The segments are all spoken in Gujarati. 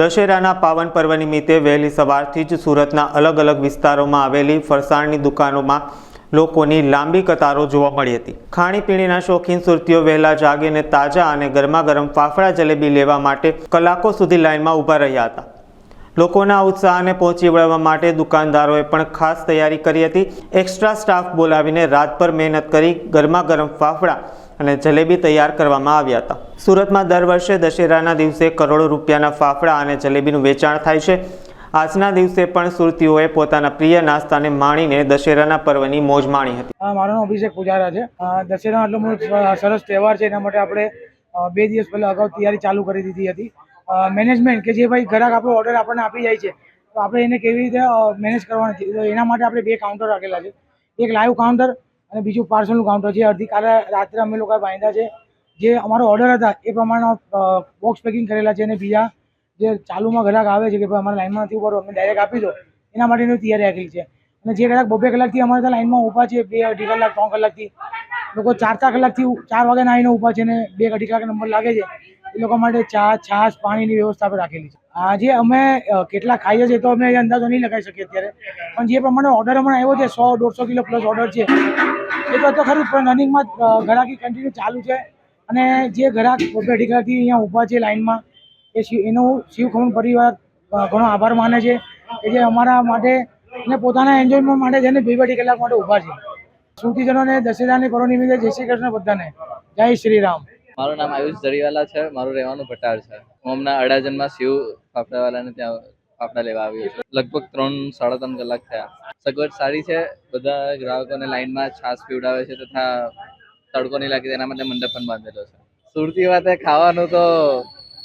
દશેરાના પાવન પર્વ નિમિત્તે વહેલી સવારથી જ સુરતના અલગ અલગ વિસ્તારોમાં આવેલી ફરસાણની દુકાનોમાં લોકોની લાંબી કતારો જોવા મળી હતી. ખાણીપીણીના શોખીન સુરતીઓ વહેલા જાગીને તાજા અને ગરમાગરમ ફાફડા જલેબી લેવા માટે કલાકો સુધી લાઇનમાં ઊભા રહ્યા હતા. લોકોના ઉત્સાહને પહોંચી વળવા માટે દુકાનદારોએ પણ ખાસ તૈયારી કરી હતી. એક્સ્ટ્રા સ્ટાફ બોલાવીને રાતભર મહેનત કરી ગરમાગરમ ફાફડા અને જલેબી તૈયાર કરવામાં આવ્યા હતા. સુરતમાં દર વર્ષે દશેરાના દિવસે કરોડો રૂપિયાના ફાફડા અને જલેબીનું વેચાણ થાય છે. આજના દિવસે પણ સુરતીઓએ પોતાના પ્રિય નાસ્તાને માણીને દશેરાના પર્વની મોજ માણી હતી. મારું નામ અભિષેક પૂજારા છે. દશેરા આટલો સરસ તહેવાર છે, એના માટે આપણે બે દિવસ પહેલા અગાઉ તૈયારી ચાલુ કરી દીધી હતી. મેનેજમેન્ટ કે જે ભાઈ ગ્રાહક આપણો ઓર્ડર આપણને આપી જાય છે, તો આપણે એને કેવી રીતે મેનેજ કરવાના એના માટે આપણે બે કાઉન્ટર રાખેલા છે. એક લાઈવ કાઉન્ટર અને બીજું પાર્સલનું કાઉન્ટર છે. અડધી કાલે રાત્રે અમે લોકોએ બાંધ્યા છે. જે અમારો ઓર્ડર હતા, એ પ્રમાણે બોક્સ પેકિંગ કરેલા છે અને બીજા જે ચાલુમાં ગ્રાહક આવે છે કે ભાઈ અમારે લાઇનમાં નથી ઊભા અમને ડાયરેક્ટ આપી દો. એના માટેની તૈયારી રાખેલી છે. અને જે કલાક, બબે કલાકથી અમારે ત્યાં લાઇનમાં ઊભા છે, બે અઢી કલાક, ત્રણ કલાકથી. લોકો ચાર ચાર કલાકથી ચાર વાગ્યાના આવીને ઊભા છે ને બે અઢી કલાક નંબર લાગે છે. એ લોકો માટે ચા, છાશ, પાણીની વ્યવસ્થા આપણે રાખેલી છે. આજે અમે કેટલા ખાઈએ છીએ તો અમે અંદાજો નહીં લગાવી શકીએ અત્યારે. પણ જે પ્રમાણે ઓર્ડર હમણાં આવ્યો છે, સો, દોઢસો કિલો પ્લસ ઓર્ડર છે. એ તો ખરું પણ રનિંગમાં ઘરાકી કન્ટિન્યુ ચાલુ છે. અને જે ઘરાક અઢી અહીંયા ઊભા છે લાઇનમાં એ એનો શિવખમણ પરિવાર ઘણો આભાર માને છે કે જે અમારા માટે અને પોતાના એન્જોયમેન્ટ માટે છે ને બે બે અઢી કલાક માટે ઊભા છે. સુરતીજનોને દશેરાની, પર્વ નિમિત્તે જય શ્રી કૃષ્ણ બધાને. જય શ્રી રામ. મારું નામ આયુષ જરીવાલા છે, મારું રહેવાનું ભટાર છે. હું હમણાં અડાજનમાં શિવ ફાફડાવાલાને ત્યાં ફાફડા લેવા આવ્યો લગભગ ત્રણ સાડા ત્રણ કલાક થયા. સગવડ સારી છે, બધા ગ્રાહકોને લાઈનમાં છાશ પીવડાવે છે તથા તડકો નહીં લાગે તેના માટે મંડપ પણ બાંધેલો છે. સુરતી વાતે ખાવાનું તો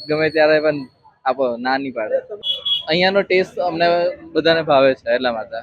ગમે ત્યારે પણ આપો ના નહીં પાડે. અહીંયાનો ટેસ્ટ અમને બધાને ભાવે છે, એટલા માટે.